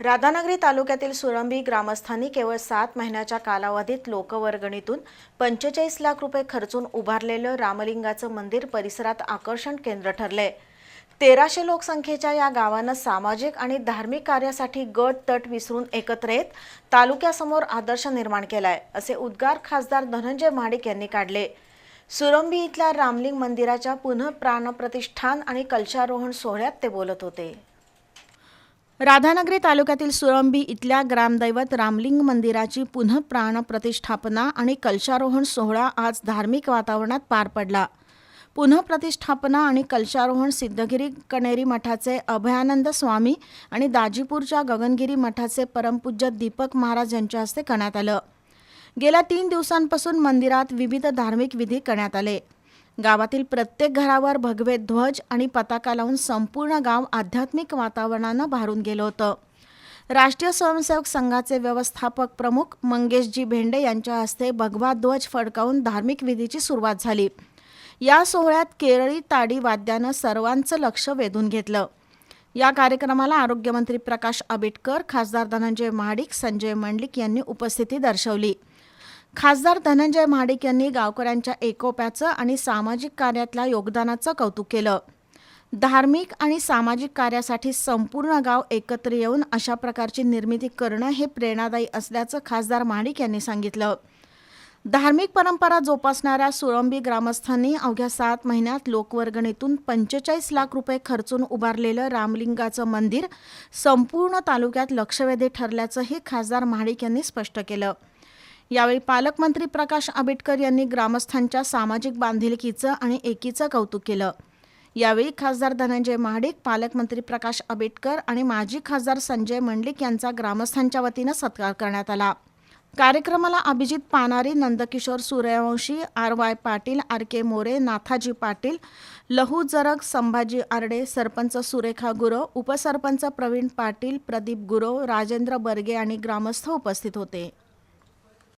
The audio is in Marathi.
राधानगरी तालुक्यातील सुरंबी ग्रामस्थांनी केवळ सात महिन्याच्या कालावधीत लोकवर्गणीतून पंचेचाळीस लाख रुपये खर्चून उभारलेलं रामलिंगाचं मंदिर परिसरात आकर्षण केंद्र ठरलंय. तेराशे लोकसंख्येच्या या गावानं सामाजिक आणि धार्मिक कार्यासाठी गट तट विसरून एकत्र येत तालुक्यासमोर आदर्श निर्माण केलाय असे उद्गार खासदार धनंजय महाडिक यांनी काढले. सुरंबी इथल्या रामलिंग मंदिराच्या पुनः प्राणप्रतिष्ठान आणि कलशारोहण सोहळ्यात ते बोलत होते. राधानगरी तालुक्यातील सुरंबी इथल्या ग्रामदैवत रामलिंग मंदिराची पुनः प्राणप्रतिष्ठापना आणि कलशारोहण सोहळा आज धार्मिक वातावरणात पार पडला. पुनः प्रतिष्ठापना आणि कलशारोहण सिद्धगिरी कणेरी मठाचे अभयानंद स्वामी आणि दाजीपूरच्या गगनगिरी मठाचे परमपूज्य दीपक महाराज यांच्या हस्ते करण्यात आलं. गेल्या तीन दिवसांपासून मंदिरात विविध धार्मिक विधी करण्यात आले. गावातील प्रत्येक घरावर भगवे ध्वज आणि पताका लावून संपूर्ण गाव आध्यात्मिक वातावरणानं भारून गेलं होतं. राष्ट्रीय स्वयंसेवक संघाचे व्यवस्थापक प्रमुख मंगेशजी भेंडे यांच्या हस्ते भगवा ध्वज फडकावून धार्मिक विधीची सुरुवात झाली. या सोहळ्यात केरळी ताडी वाद्यानं सर्वांचं लक्ष वेधून घेतलं. या कार्यक्रमाला आरोग्यमंत्री प्रकाश आंबेडकर खासदार धनंजय महाडिक संजय मंडलिक यांनी उपस्थिती दर्शवली. खासदार धनंजय महाडिक यांनी गावकऱ्यांच्या एकोप्याचं आणि सामाजिक कार्यातल्या योगदानाचं कौतुक केलं. धार्मिक आणि सामाजिक कार्यासाठी संपूर्ण गाव एकत्र येऊन अशा प्रकारची निर्मिती करणं हे प्रेरणादायी असल्याचं खासदार महाडिक यांनी सांगितलं. धार्मिक परंपरा जोपासणाऱ्या सुळंबी ग्रामस्थांनी अवघ्या सात महिन्यात लोकवर्गणीतून पंचेचाळीस लाख रुपये खर्चून उभारलेलं रामलिंगाचं मंदिर संपूर्ण तालुक्यात लक्षवेधी ठरल्याचंही खासदार महाडिक यांनी स्पष्ट केलं. यावेळी पालकमंत्री प्रकाश आंबेडकर यांनी ग्रामस्थांच्या सामाजिक बांधिलकीचं आणि एकीचं कौतुक केलं. यावेळी खासदार धनंजय महाडिक पालकमंत्री प्रकाश आंबेडकर आणि माजी खासदार संजय मंडलिक यांचा ग्रामस्थांच्या वतीनं सत्कार करण्यात आला. कार्यक्रमाला Abhijit Panari Nandkishor Suryavanshi R Y Patil R K More Nathaji Patil Lahu Jarag Sambhaji Arde sarpanch Surekha Gurav उपसरपंच प्रवीण पाटील प्रदीप गुरव राजेंद्र बर्गे आणि ग्रामस्थ उपस्थित होते.